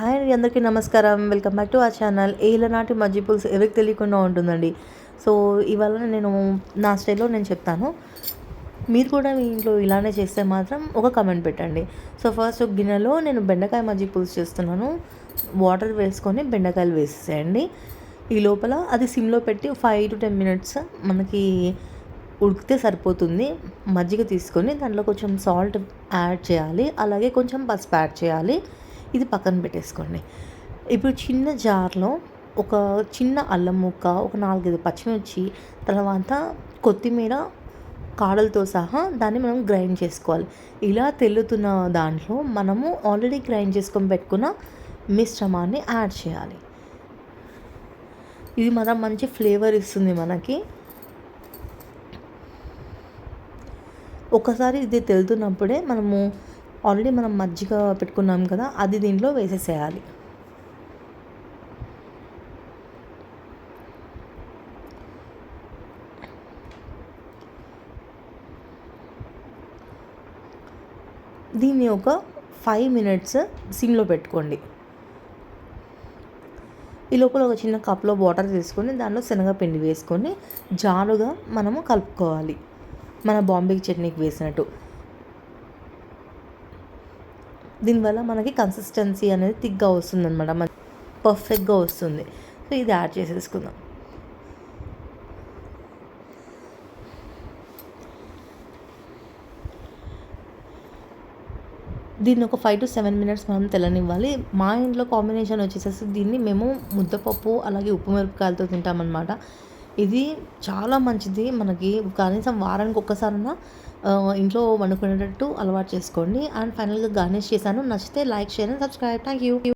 Hi అందరికీ నమస్కారం. Welcome back to ఆ ఛానల్ ఏలనాటి మజ్జి పులుసు ఎవరికి తెలియకుండా ఉంటుందండి? సో ఇవాళ నేను నా స్టైల్లో నేను చెప్తాను. మీరు కూడా మీ ఇంట్లో ఇలానే చేస్తే మాత్రం ఒక కమెంట్ పెట్టండి. సో ఫస్ట్ ఒక గిన్నెలో నేను బెండకాయ మజ్జి పులుసు చేస్తున్నాను. వాటర్ వేసుకొని బెండకాయలు వేసేసేయండి. ఈ లోపల అది సిమ్లో పెట్టి ఫైవ్ టు టెన్ మినిట్స్ మనకి ఉడికితే సరిపోతుంది. మజ్జిగ తీసుకొని దాంట్లో కొంచెం సాల్ట్ యాడ్ చేయాలి. అలాగే కొంచెం పసుపు యాడ్ చేయాలి. ఇది పక్కన పెట్టేసుకోండి. ఇప్పుడు చిన్న జార్లో ఒక చిన్న అల్లం ముక్క ఒక నాలుగైదు పచ్చిమిర్చి తర్వాత కొత్తిమీర కాడలతో సహా దాన్ని మనం గ్రైండ్ చేసుకోవాలి. ఇలా తెల్లుతున్న దాంట్లో మనము ఆల్రెడీ గ్రైండ్ చేసుకొని పెట్టుకున్న మిశ్రమాన్ని యాడ్ చేయాలి. ఇది మనం మంచి ఫ్లేవర్ ఇస్తుంది మనకి. ఒకసారి ఇది తెలుతున్నప్పుడే మనము ఆల్రెడీ మనం మజ్జిగ పెట్టుకున్నాం కదా అది దీంట్లో వేసేసేయాలి. దీన్ని ఒక ఫైవ్ మినిట్స్ సిమ్లో పెట్టుకోండి. ఈ లోపల ఒక చిన్న కప్లో వాటర్ తీసుకొని దాంట్లో శనగపిండి వేసుకొని జారుగా మనము కలుపుకోవాలి. మన బాంబే చట్నీకి వేసినట్టు. దీనివల్ల మనకి కన్సిస్టెన్సీ అనేది థిక్గా వస్తుంది అనమాట మన పర్ఫెక్ట్గా వస్తుంది. సో ఇది యాడ్ చేసేసుకుందాం. దీన్ని ఒక ఫైవ్ టు సెవెన్ మినిట్స్ మనం తెల్లనివ్వాలి. మా ఇంట్లో కాంబినేషన్ వచ్చేసేసి దీన్ని మేము ముద్దపప్పు అలాగే ఉప్పు మిరపకాయలతో తింటామన్నమాట. ఇది చాలా మంచిది. మనకి కనీసం వారానికి ఒక్కసారైనా ఇంట్లో వండుకునేటట్టు అలవాటు చేసుకోండి. అండ్ ఫైనల్గా గార్నిష్ చేశాను. నచ్చితే like share and subscribe. Thank you